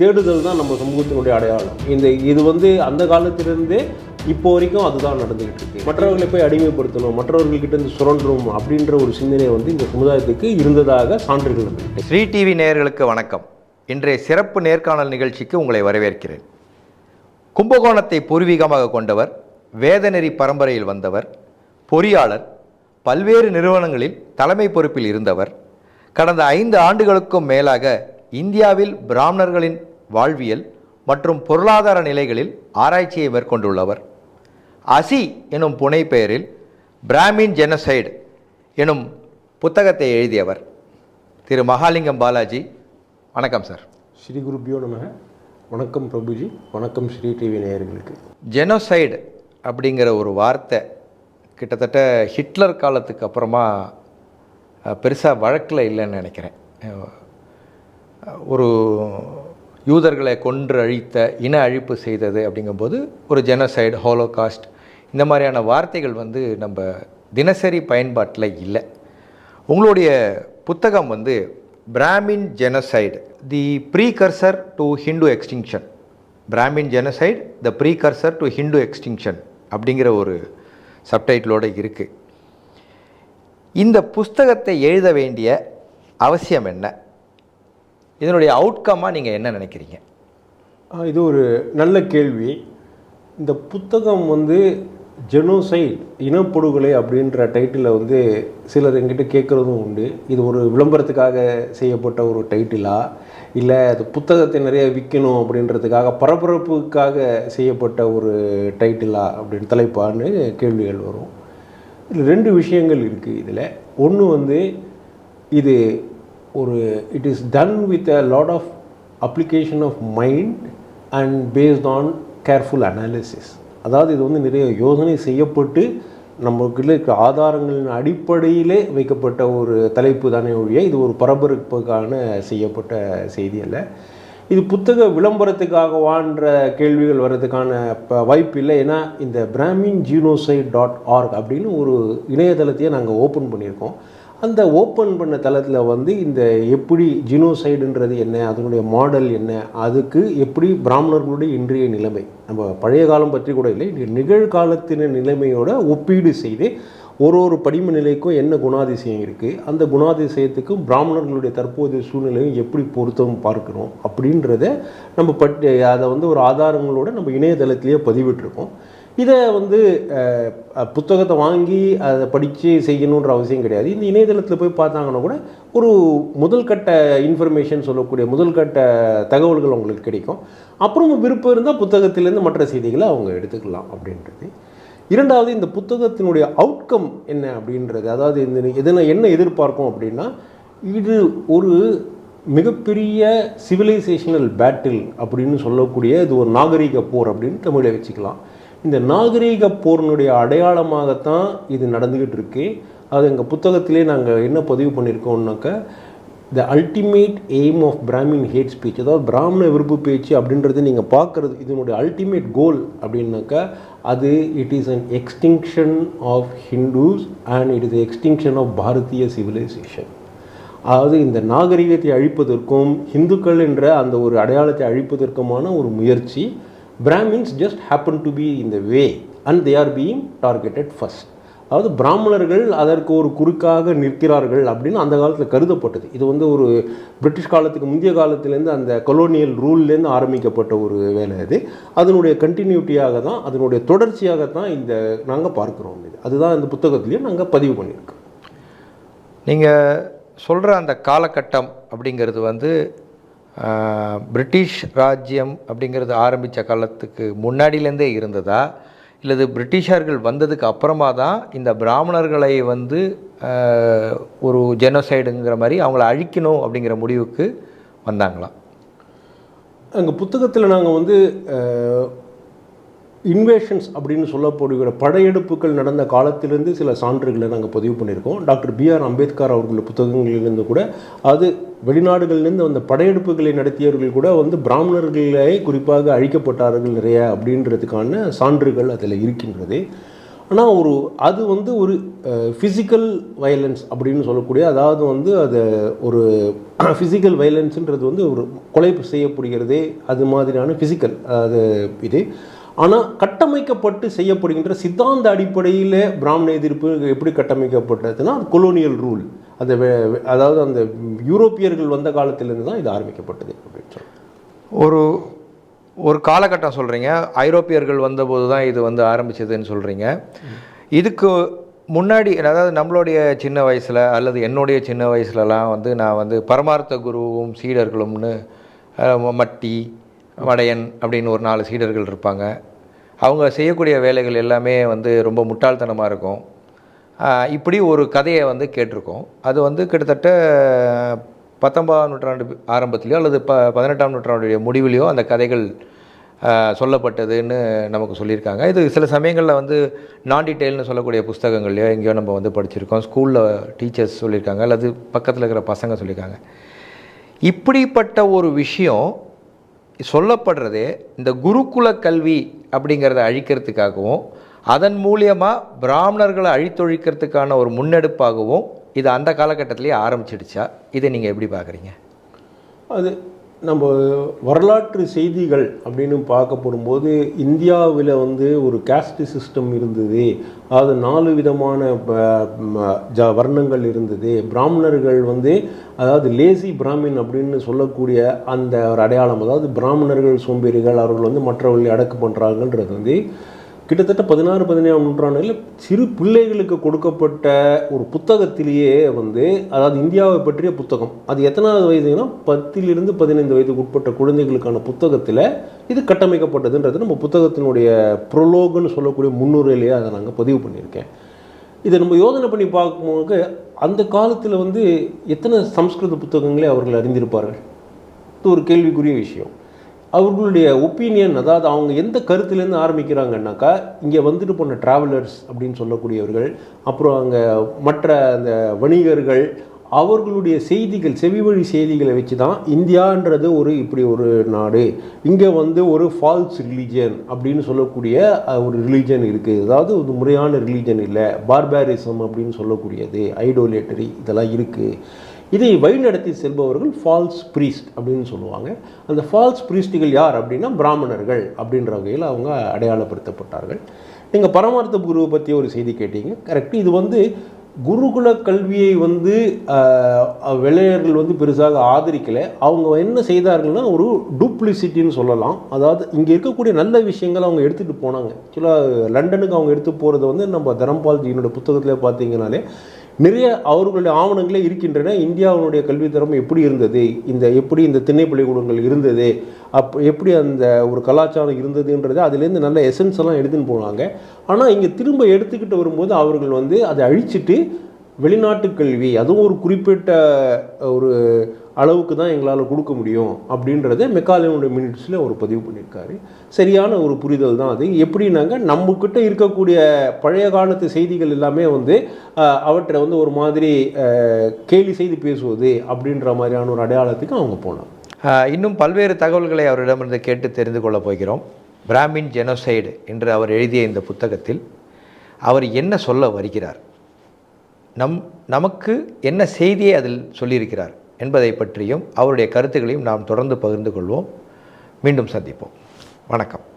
தேடுதல் தான் நம்ம சமூகத்தினுடைய அடையாளம். இந்த இது வந்து அந்த காலத்திலிருந்தே இப்போ வரைக்கும் அதுதான் நடந்துகிட்டு இருக்கு. மற்றவர்களை போய் அடிமைப்படுத்தணும் மற்றவர்கள்கிட்ட இருந்து சுரண்டணும் அப்படின்ற ஒரு சிந்தனை வந்து இந்த சமுதாயத்துக்கு இருந்ததாக சான்றுகள் இருக்கு. ஸ்ரீ டிவி நேயர்களுக்கு வணக்கம். இன்றைய சிறப்பு நேர்காணல் நிகழ்ச்சிக்கு உங்களை வரவேற்கிறேன். கும்பகோணத்தை பூர்வீகமாக கொண்டவர் வேதநெறி பரம்பரையில் வந்தவர் பொறியாளர் பல்வேறு நிறுவனங்களில் தலைமை பொறுப்பில் இருந்தவர் கடந்த ஐந்து ஆண்டுகளுக்கும் மேலாக இந்தியாவில் பிராமணர்களின் வாழ்வியல் மற்றும் பொருளாதார நிலைகளில் ஆராய்ச்சியை மேற்கொண்டுள்ளவர். அசி எனும் புனை பெயரில் பிராமின் ஜெனசைடு எனும் புத்தகத்தை எழுதியவர். திரு மகாலிங்கம் பாலாஜி வணக்கம் சார். ஸ்ரீ குருபியோ நம. வணக்கம் பிரபுஜி வணக்கம் ஸ்ரீ டிவி நேயர்களுக்கு. ஜெனோசைடு அப்படிங்கிற ஒரு வார்த்தை கிட்டத்தட்ட ஹிட்லர் காலத்துக்கு அப்புறமா பெருசாக வழக்கில் இல்லைன்னு நினைக்கிறேன். ஒரு யூதர்களை கொன்று அழித்த இன அழிப்பு செய்தது அப்படிங்கும்போது ஒரு ஜெனசைடு ஹோலோகாஸ்ட் இந்த மாதிரியான வார்த்தைகள் வந்து நம்ம தினசரி பயன்பாட்டில் இல்லை. உங்களுடைய புத்தகம் வந்து Brahmin genocide the precursor to Hindu extinction Brahmin genocide the precursor to Hindu extinction அப்படிங்கிற ஒரு சப்டைட்டிலோடு இருக்குது இந்த புஸ்தகத்தை எழுத வேண்டிய அவசியம் என்ன? இதனுடைய அவுட்கம்மாக நீங்கள் என்ன நினைக்கிறீங்க? இது ஒரு நல்ல கேள்வி. இந்த புத்தகம் வந்து ஜெனோசைட் இனப்படுகொலை அப்படின்ற டைட்டிலை வந்து சிலர் எங்கிட்ட கேட்குறதும் உண்டு. இது ஒரு விளம்பரத்துக்காக செய்யப்பட்ட ஒரு டைட்டிலா இல்லை அது புத்தகத்தை நிறைய விற்கணும் அப்படின்றதுக்காக பரபரப்புக்காக செய்யப்பட்ட ஒரு டைட்டிலா அப்படின்னு தலைப்பான்னு கேள்விகள் வரும். இதில் ரெண்டு விஷயங்கள் இருக்குது இதில். ஒன்று வந்து இது ஒரு it is done with a lot of application of mind and based on careful analysis அதாவது இது வந்து நிறைய யோசனை செய்யப்பட்டு நம்மக்கிட்ட இருக்கிற ஆதாரங்களின் அடிப்படையிலே வைக்கப்பட்ட ஒரு தலைப்பு தானே ஒழிய இது ஒரு பரபரப்புக்கான செய்யப்பட்ட செய்தி அல்ல. இது புத்தக விளம்பரத்துக்காகவான்ற கேள்விகள் வர்றதுக்கான ப- வாய்ப்பு இல்லை. ஏன்னா இந்த பிராமின் ஜீனோசைட் டாட் ஆர்க் அப்படின்னு ஒரு இணையதளத்தையே நாங்கள் ஓப்பன் பண்ணியிருக்கோம். அந்த ஓப்பன் பண்ண தளத்தில் வந்து இந்த எப்படி ஜினோசைடுன்றது என்ன அதனுடைய மாடல் என்ன அதுக்கு எப்படி பிராமணர்களுடைய இன்றைய நிலைமை நம்ம பழைய காலம் பற்றி கூட இல்லை நிகழ்காலத்தின நிலைமையோட ஒப்பீடு செய்து ஒரு ஒரு படிம நிலைக்கும் என்ன குணாதிசயம் இருக்குது அந்த குணாதிசயத்துக்கும் பிராமணர்களுடைய தற்போதைய சூழ்நிலையும் எப்படி பொருத்தம் பார்க்குறோம் அப்படின்றத நம்ம பட் அதை வந்து ஒரு ஆதாரங்களோட நம்ம இணையதளத்திலேயே பதிவிட்டிருக்கோம். இதை வந்து புத்தகத்தை வாங்கி அதை படித்து செய்யணுன்ற அவசியம் கிடையாது. இந்த இணையதளத்தில் போய் பார்த்தாங்கன்னா கூட ஒரு முதல் கட்ட இன்ஃபர்மேஷன் சொல்லக்கூடிய முதல் கட்ட தகவல்கள் அவங்களுக்கு கிடைக்கும். அப்புறம் விருப்பம் இருந்தால் புத்தகத்திலேருந்து மற்ற செய்திகளை அவங்க எடுத்துக்கலாம் அப்படின்றது. இரண்டாவது இந்த புத்தகத்தினுடைய அவுட்கம் என்ன அப்படின்றது. அதாவது இந்த இதனை என்ன எதிர்பார்க்கும் அப்படின்னா இது ஒரு மிகப்பெரிய சிவிலைசேஷனல் பேட்டில் அப்படின்னு சொல்லக்கூடிய இது ஒரு நாகரீக போர் அப்படின்னு தமிழை வச்சுக்கலாம். இந்த நாகரீக போரினுடைய அடையாளமாகத்தான் இது நடந்துக்கிட்டு இருக்கு. அது எங்கள் புத்தகத்திலே நாங்கள் என்ன பதிவு பண்ணியிருக்கோம்னாக்க the ultimate aim of Brahmin hate speech அதாவது பிராமண விருப்பு பேச்சு அப்படின்றது நீங்கள் பார்க்குறது இதனுடைய அல்டிமேட் கோல் அப்படின்னாக்கா அது it is an extinction of Hindus and it is extinction of Bharatiya civilisation அதாவது இந்த நாகரிகத்தை அழிப்பதற்கும் இந்துக்கள் என்ற அந்த ஒரு அடையாளத்தை அழிப்பதற்குமான ஒரு முயற்சி Brahmins just happen to be in the way and they are being targeted first அதாவது பிராமணர்கள் அதற்கு ஒரு குறுக்காக நிற்கிறார்கள் அப்படின்னு அந்த காலத்தில் கருதப்பட்டது. இது வந்து ஒரு பிரிட்டிஷ் காலத்துக்கு முந்தைய காலத்துலேருந்து அந்த கொலோனியல் ரூல்லேருந்து ஆரம்பிக்கப்பட்ட ஒரு வேலை அது. அதனுடைய கண்டினியூட்டியாக தான் அதனுடைய தொடர்ச்சியாகத்தான் இந்த நாங்கள் பார்க்குறோம் இது. அதுதான் இந்த புத்தகத்துலேயும் நாங்கள் பதிவு பண்ணியிருக்கோம். நீங்கள் சொல்கிற அந்த காலகட்டம் அப்படிங்கிறது வந்து பிரிட்டிஷ் ராஜ்யம் அப்படிங்கிறது ஆரம்பித்த காலத்துக்கு முன்னாடியிலேருந்தே இருந்ததா? இல்லது பிரிட்டிஷார்கள் வந்ததுக்கு அப்புறமா தான் இந்த பிராமணர்களை வந்து ஒரு ஜெனோசைடுங்கிற மாதிரி அவங்கள அழிக்கணும் அப்படிங்கிற முடிவுக்கு வந்தாங்களாம் எங்கள் புத்தகத்தில் நாங்கள் வந்து இன்வேஷன்ஸ் அப்படின்னு சொல்லப்படுகிற படையெடுப்புகள் நடந்த காலத்திலிருந்து சில சான்றுகளை நாங்கள் பதிவு பண்ணியிருக்கோம். டாக்டர் பிஆர் அம்பேத்கர் அவர்களுடைய புத்தகங்களிலிருந்து கூட அது வெளிநாடுகளிலிருந்து வந்த படையெடுப்புகளை நடத்தியவர்கள் கூட வந்து பிராமணர்களே குறிப்பாக அழிக்கப்பட்டார்கள் நிறைய அப்படின்றதுக்கான சான்றுகள் அதில் இருக்கின்றது. ஆனால் ஒரு அது வந்து ஒரு ஃபிசிக்கல் வயலன்ஸ் அப்படின்னு சொல்லக்கூடிய அதாவது வந்து அது ஒரு ஃபிசிக்கல் வயலன்ஸுன்றது வந்து ஒரு கொலை செய்யப்படுகிறதே அது மாதிரியான ஃபிசிக்கல் அது இது. ஆனால் கட்டமைக்கப்பட்டு செய்யப்படுகின்ற சித்தாந்த அடிப்படையில் பிராமண எதிர்ப்பு எப்படி கட்டமைக்கப்பட்டதுன்னா அது கொலோனியல் ரூல் அந்த வே- அதாவது அந்த யூரோப்பியர்கள் வந்த காலத்திலேருந்து தான் இது ஆரம்பிக்கப்பட்டது அப்படின்னு ஒரு ஒரு காலகட்டம் சொல்கிறீங்க ஐரோப்பியர்கள் வந்தபோது தான் இது வந்து ஆரம்பிச்சதுன்னு சொல்கிறீங்க இதுக்கு முன்னாடி அதாவது நம்மளுடைய சின்ன வயசில் அல்லது என்னுடைய சின்ன வயசுலலாம் வந்து நான் வந்து பரமார்த்த குருவும் சீடர்களும்னு மட்டி வடையன் அப்படின்னு ஒரு நாலு சீடர்கள் இருப்பாங்க. அவங்க செய்யக்கூடிய வேலைகள் எல்லாமே வந்து ரொம்ப முட்டாள்தனமாக இருக்கும். இப்படி ஒரு கதையை வந்து கேட்டிருக்கோம். அது வந்து கிட்டத்தட்ட பத்தொன்பதாம் நூற்றாண்டு ஆரம்பத்திலையோ அல்லது ப பதினெட்டாம் நூற்றாண்டுடைய முடிவிலையோ அந்த கதைகள் சொல்லப்பட்டதுன்னு நமக்கு சொல்லியிருக்காங்க. இது சில சமயங்களில் வந்து நான் டீட்டெயில்னு சொல்லக்கூடிய புஸ்தகங்கள்லையோ எங்கேயோ நம்ம வந்து படிச்சிருக்கோம். ஸ்கூலில் டீச்சர்ஸ் சொல்லியிருக்காங்க அல்லது பக்கத்தில் இருக்கிற பசங்க சொல்லியிருக்காங்க. இப்படிப்பட்ட ஒரு விஷயம் சொல்லப்படுறதே இந்த குருகுல கல்வி அப்படிங்கிறத அழிக்கிறதுக்காகவும் அதன் மூலியமாக பிராமணர்களை அழித்தொழிக்கிறதுக்கான ஒரு முன்னெடுப்பாகவும் இது அந்த காலகட்டத்திலேயே ஆரம்பிச்சிடுச்சா? இதை நீங்கள் எப்படி பார்க்குறீங்க? அது நம்ம வரலாற்று செய்திகள் அப்படின்னு பார்க்க போடும்போது இந்தியாவில் வந்து ஒரு காஸ்ட் சிஸ்டம் இருந்தது. அது நாலு விதமான ஜ வர்ணங்கள் இருந்தது. பிராமணர்கள் வந்து அதாவது லேசி பிராமின் அப்படின்னு சொல்லக்கூடிய அந்த ஒரு அடையாளம் அதாவது பிராமணர்கள் சோம்பேறிகள் அவர்கள் வந்து மற்றவர்களை அடக்கு பண்ணுறாங்கன்றது வந்து கிட்டத்தட்ட பதினாறு பதினேழாம் நூற்றாண்டில் சிறு பிள்ளைகளுக்கு கொடுக்கப்பட்ட ஒரு புத்தகத்திலேயே வந்து அதாவது இந்தியாவை பற்றிய புத்தகம். அது எத்தனாவது வயதுனா பத்திலிருந்து பதினைந்து வயதுக்கு உட்பட்ட குழந்தைகளுக்கான புத்தகத்தில் இது கட்டமைக்கப்பட்டதுன்றது நம்ம புத்தகத்தினுடைய ப்ரொலோகுன்னு சொல்லக்கூடிய முன்னுரையிலேயே அதை நாங்கள் பதிவு பண்ணியிருக்கேன். இதை நம்ம யோசனை பண்ணி பார்க்கும்போது அந்த காலத்தில் வந்து எத்தனை சம்ஸ்கிருத புத்தகங்களை அவர்கள் அறிந்திருப்பார்கள்? இது ஒரு கேள்விக்குரிய விஷயம். அவர்களுடைய ஒப்பீனியன் அதாவது அவங்க எந்த கருத்துலேருந்து ஆரம்பிக்கிறாங்கன்னாக்கா இங்கே வந்துட்டு போன ட்ராவலர்ஸ் அப்படின்னு சொல்லக்கூடியவர்கள் அப்புறம் அங்கே மற்ற அந்த வணிகர்கள் அவர்களுடைய செய்திகள் செவிவழி செய்திகளை வச்சு தான் இந்தியான்றது ஒரு இப்படி ஒரு நாடு. இங்கே வந்து ஒரு ஃபால்ஸ் ரிலீஜன் அப்படின்னு சொல்லக்கூடிய ஒரு ரிலீஜன் இருக்குது அதாவது ஒரு முறையான ரிலீஜன் இல்லை. பார்பாரிசம் அப்படின்னு சொல்லக்கூடியது ஐடோலேட்டரி இதெல்லாம் இருக்குது இதை வழிநடத்தி செல்பவர்கள் ஃபால்ஸ் ப்ரீஸ்ட் அப்படின்னு சொல்லுவாங்க. அந்த ஃபால்ஸ் ப்ரீஸ்டுகள் யார் அப்படின்னா பிராமணர்கள் அப்படின்ற வகையில் அவங்க அடையாளப்படுத்தப்பட்டார்கள். நீங்கள் பரமார்த்த குருவை பற்றி ஒரு செய்தி கேட்டீங்க. கரெக்ட் இது வந்து குருகுல கல்வியை வந்து வெள்ளையர்கள் வந்து பெருசாக ஆதரிக்கலை. அவங்க என்ன செய்தார்கள்னா ஒரு டூப்ளிசிட்டின்னு சொல்லலாம். அதாவது இங்கே இருக்கக்கூடிய நல்ல விஷயங்கள் அவங்க எடுத்துகிட்டு போனாங்க. ஆக்சுவலாக லண்டனுக்கு அவங்க எடுத்து போகிறது வந்து நம்ம தரம்பால் ஜியினோட புத்தகத்தில் பார்த்தீங்கனாலே நிறைய அவர்களுடைய ஆவணங்களே இருக்கின்றன. இந்தியாவினுடைய கல்வித்தரம் எப்படி இருந்தது? இந்த எப்படி இந்த திண்ணை பள்ளிக்கூடங்கள் இருந்தது? அப் எப்படி அந்த ஒரு கலாச்சாரம் இருந்ததுன்றது அதுலேருந்து நல்ல எசன்ஸ் எல்லாம் எடுத்துன்னு போனாங்க. ஆனால் இங்கே திரும்ப எடுத்துக்கிட்டு வரும்போது அவர்கள் வந்து அதை அழிச்சிட்டு வெளிநாட்டு கல்வி அதுவும் ஒரு குறிப்பிட்ட ஒரு அளவுக்கு தான் எங்களால் கொடுக்க முடியும் அப்படின்றத மெக்காலனுடைய மினிட்ஸில் அவர் பதிவு பண்ணியிருக்காரு. சரியான ஒரு புரிதல் தான் அது. எப்படின்னாங்க நம்மக்கிட்ட இருக்கக்கூடிய பழைய காலத்து செய்திகள் எல்லாமே வந்து அவற்றை வந்து ஒரு மாதிரி கேலி செய்து பேசுவது அப்படின்ற மாதிரியான ஒரு அடையாளத்துக்கு அவங்க போனாங்க. இன்னும் பல்வேறு தகவல்களை அவரிடமிருந்து கேட்டு தெரிந்து கொள்ளப் போகிறோம். பிராமின் ஜெனோசைடு என்று அவர் எழுதிய இந்த புத்தகத்தில் அவர் என்ன சொல்ல வருகிறார்? நம் நமக்கு என்ன செய்தியை அதில் சொல்லியிருக்கிறார்? என்பதை பற்றியும் அவருடைய கருத்துக்களையும் நாம் தொடர்ந்து பகிர்ந்து கொள்வோம். மீண்டும் சந்திப்போம். வணக்கம்.